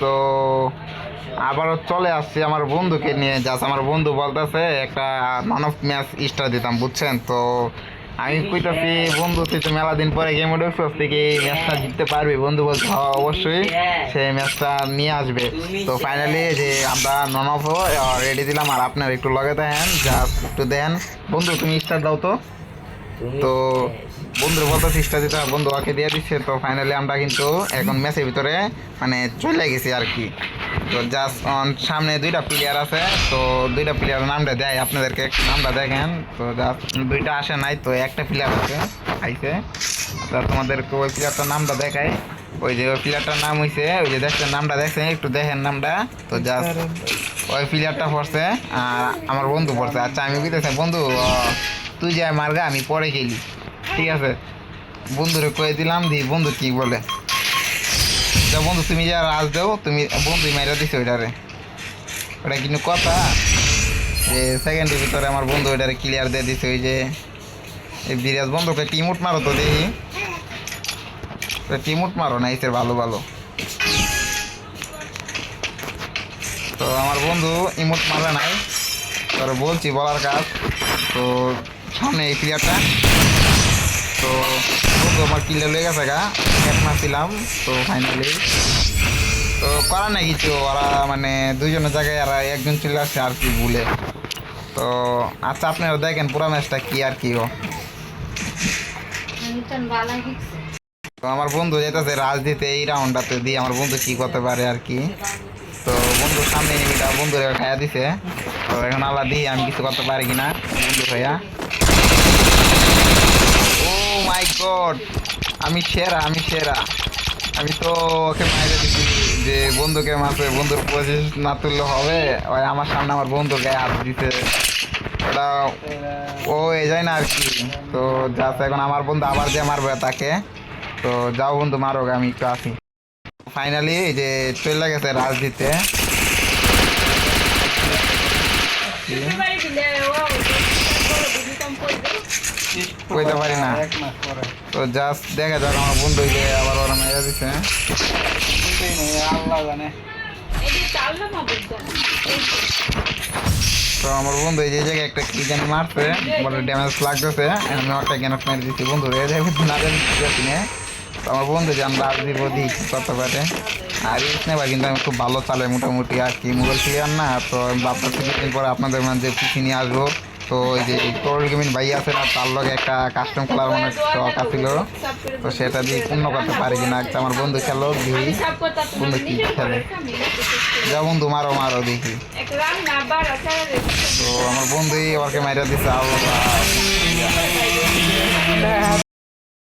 তো আবারও চলে আসছি আমার বন্ধুকে নিয়ে। জাস্ট আমার বন্ধু বলতেছে একটা মান অফ ম্যাচ স্টার দিতাম বুঝছেন? তো আমি কইতাছি বন্ধু তুই তো মেলা দিন পরে গেম উঠেছিস থেকে ম্যাচটা জিততে পারবি? বন্ধু বলছে "হ্যাঁ, অবশ্যই সেই ম্যাচটা নিয়ে আসবে। তো ফাইনালি যে আমরা নন অফ রেডি দিলাম আর আপনার একটু লগে দেখেন জাস্ট একটু দেন। বন্ধু তুমি স্টার দাও তো। তো বন্ধুর বলতে চেষ্টা দিতে বন্ধু ওকে দিয়ে দিচ্ছে তো ফাইনালি আমরা কিন্তু এখন ম্যাচের ভিতরে মানে চলে গেছি আর কি। তো জাস্ট সামনে দুইটা প্লেয়ার আছে তো দুইটা প্লেয়ার নামটা দেয় আপনাদেরকে একটু নামটা দেখেন। তো জাস্ট দুইটা আসে নাই তো একটা প্লেয়ার আছে আইছে। তা তোমাদেরকে ওই প্লেয়ারটার নামটা দেখায় ওই যে ওই প্লেয়ারটার নাম হইছে ওই যে দেখছেন নামটা দেখছেন একটু দেখেন নামটা। তো জাস্ট ওই প্লেয়ারটা পড়ছে আর আমার বন্ধু পড়ছে। আচ্ছা আমি বুঝতেছি বন্ধু তুই যাই মার্গা আমি পরে গেলি ঠিক আছে? বন্ধুরে কয়ে দিলাম, দি, বন্ধু কি বলে? যা বন্ধু, তুমি যা রাজ দেও, তুমি বন্ধু মেরা দিছো ওইটারে। ওটা কিন্তু কথা? যে সেকেন্ডের ভিতরে আমার বন্ধু ওইটারে ক্লিয়ার দিয়ে দিছে, ওই যে, এই বিরাজ বন্ধুকে টিমুট মারো তো দেখি। টিমুট মারো না এসে ভালো ভালো। তো আমার বন্ধু ইমোট মারে নাই। তোর বলছি, বলার কাজ। তো সামনে এই প্লেয়ারটা তো বন্ধু আমার কিলে হয়ে গেছে গা। এক মারছিলাম তো ফাইনালি তো করার নাই কিছু ওরা মানে দুজনের জায়গায় আর একজন চলে আসছে আর কি ভুলে। তো আচ্ছা আপনারা দেখেন পুরো ম্যাচটা কি আর কি ও তো আমার বন্ধু যেতেছে রাজ দিতে এই রাউন্ডটাতে দিয়ে আমার বন্ধু কি করতে পারে আর কি। তো বন্ধু সামনে এটা বন্ধুরা খাইয়া দিছে। তো এখন আল্লাহ দিয়ে আমি কিছু করতে পারি কিনা বন্ধু ভাইয়া ও মাই গড আমি সেরা আমি সেরা আমি তো ওকে মাইরে দিচ্ছি যে বন্ধুকে মারছে বন্ধুর পজিশন না তুললে হবে ওই আমার সামনে আমার বন্ধু গায়ে হাত দিছে ওটা ও এ যায় না আর কি তো যাচ্ছে এখন আমার বন্ধু আবার যে মারবে তাকে তো যাও বন্ধু মারো আমি একটু আসি ফাইনালি এই যে চলে গেছে রাজনীতিতে কইতে পারি না। তো জাস্ট দেখা যাক আমার বন্ধু যে আবার ওরা মেরে দিছে বুঝতেই আল্লাহ জানে। তো আমার বন্ধু এই যে জায়গায় একটা কি জানি মারছে বলে ড্যামেজ লাগতেছে আমি একটা জ্ঞান মেরে দিচ্ছি বন্ধু? রে দেখবি না জানি না। তো আমার বন্ধু যে আমরা আর দিব দিই কি করতে পারে? আর ইস নেবা কিন্তু আমি খুব ভালো চালাই মোটামুটি আর কি মোবাইল ক্লিয়ার না তো আমি ভাবতেছি কিছুদিন পরে আপনাদের মাঝে পিছিয়ে নিয়ে আসব। তো ওই যে তরুল গেমিন ভাই আছে না, তার লগে একটা কাস্টম খেলার মানে স্টক আছিল। তো সেটা দিয়ে পূর্ণ করতে পারি কিনা একটা আমার বন্ধু খেলো দিই বন্ধু কি খেলে। যা বন্ধু, মারো মারো, দেখি। তো আমার বন্ধুই ওকে মাইরা দিছে আলো